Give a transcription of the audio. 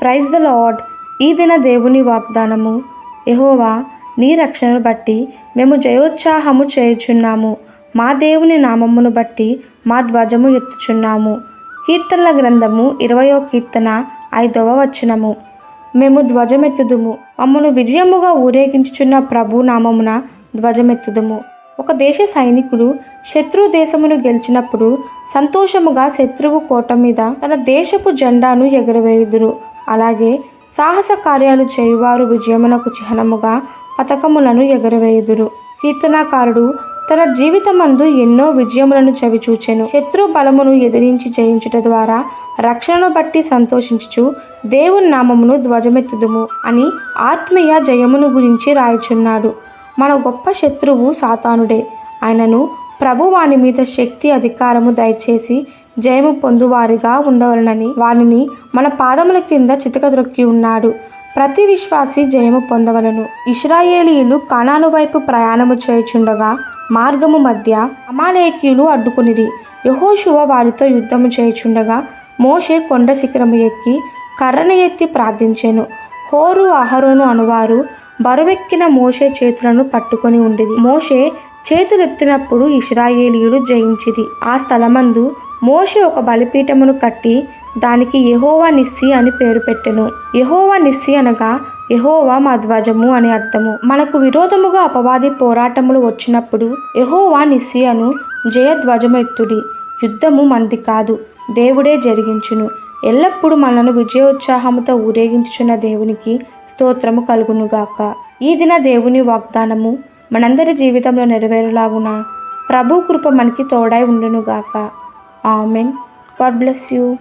Praise the lord ఈ దిన దేవుని వాగ్దానము. ఎహోవా నీ రక్షణను బట్టి మేము జయోత్సాహము చేయుచున్నాము. మా దేవుని నామమును బట్టి మా ధ్వజము ఎత్తుచున్నాము. కీర్తనల గ్రంథము ఇరవయో కీర్తన ఐదవ వచనము. మేము ధ్వజమెత్తుదుము. మమ్మను విజయముగా ఊరేగించుచున్న ప్రభు నామమున ధ్వజమెత్తుదుము. ఒక దేశ సైనికుడు శత్రు దేశమును గెలిచినప్పుడు సంతోషముగా శత్రువు కోట మీద తన దేశపు జెండాను ఎగురవేయుదురు. అలాగే సాహస కార్యాలు చేయువారు విజయమునకు చిహ్నముగా పథకములను ఎగురవేయుదురు. కీర్తనాకారుడు తన జీవితమందు ఎన్నో విజయములను చవిచూచెను. శత్రు బలమును ఎదిరించి జయించుట ద్వారా రక్షణను బట్టి సంతోషించుచు దేవుని నామమును ధ్వజమెత్తుదుము అని ఆత్మీయ జయమును గురించి రాయుచున్నాడు. మన గొప్ప శత్రువు సాతానుడే. ఆయనను ప్రభు వాని మీద శక్తి అధికారము దయచేసి జయము పొందువారిగా ఉండవలనని వానిని మన పాదముల కింద చితకద్రొక్కి ఉన్నాడు. ప్రతి విశ్వాసి జయము పొందవలను. ఇస్రాయేలీయులు కానాను వైపు ప్రయాణము చేయుచుండగా మార్గము మధ్య అమాలేకీయులు అడ్డుకునిది యహోషువ వారితో యుద్ధము చేయుచుండగా మోషే కొండ శిఖరము ఎక్కి కర్రను ఎత్తి ప్రార్థించెను. హోరు అహరోను అనువారు బరువెక్కిన మోషే చేతులను పట్టుకొని ఉండేది మోషే చేతులెత్తినప్పుడు ఇస్రాయేలీయుడు జయించిది ఆ స్థలమందు మోషే ఒక బలిపీఠమును కట్టి దానికి యహోవా నిస్సి అని పేరు పెట్టెను. యహోవా నిస్సి అనగా యహోవా మా ధ్వజము అని అర్థము. మనకు విరోధముగా అపవాది పోరాటములు వచ్చినప్పుడు యహోవా నిస్సి అను జయధ్వజమెత్తుడి. యుద్ధము మంది కాదు దేవుడే జరిగించును. ఎల్లప్పుడూ మనను విజయోత్సాహముతో ఊరేగించుచున్న దేవునికి స్తోత్రము కలుగునుగాక. ఈ దిన దేవుని వాగ్దానము మనందరి జీవితంలో నెరవేరులాగున ప్రభు కృప మనకి తోడై ఉండునుగాక. ఆమెన్. God bless you.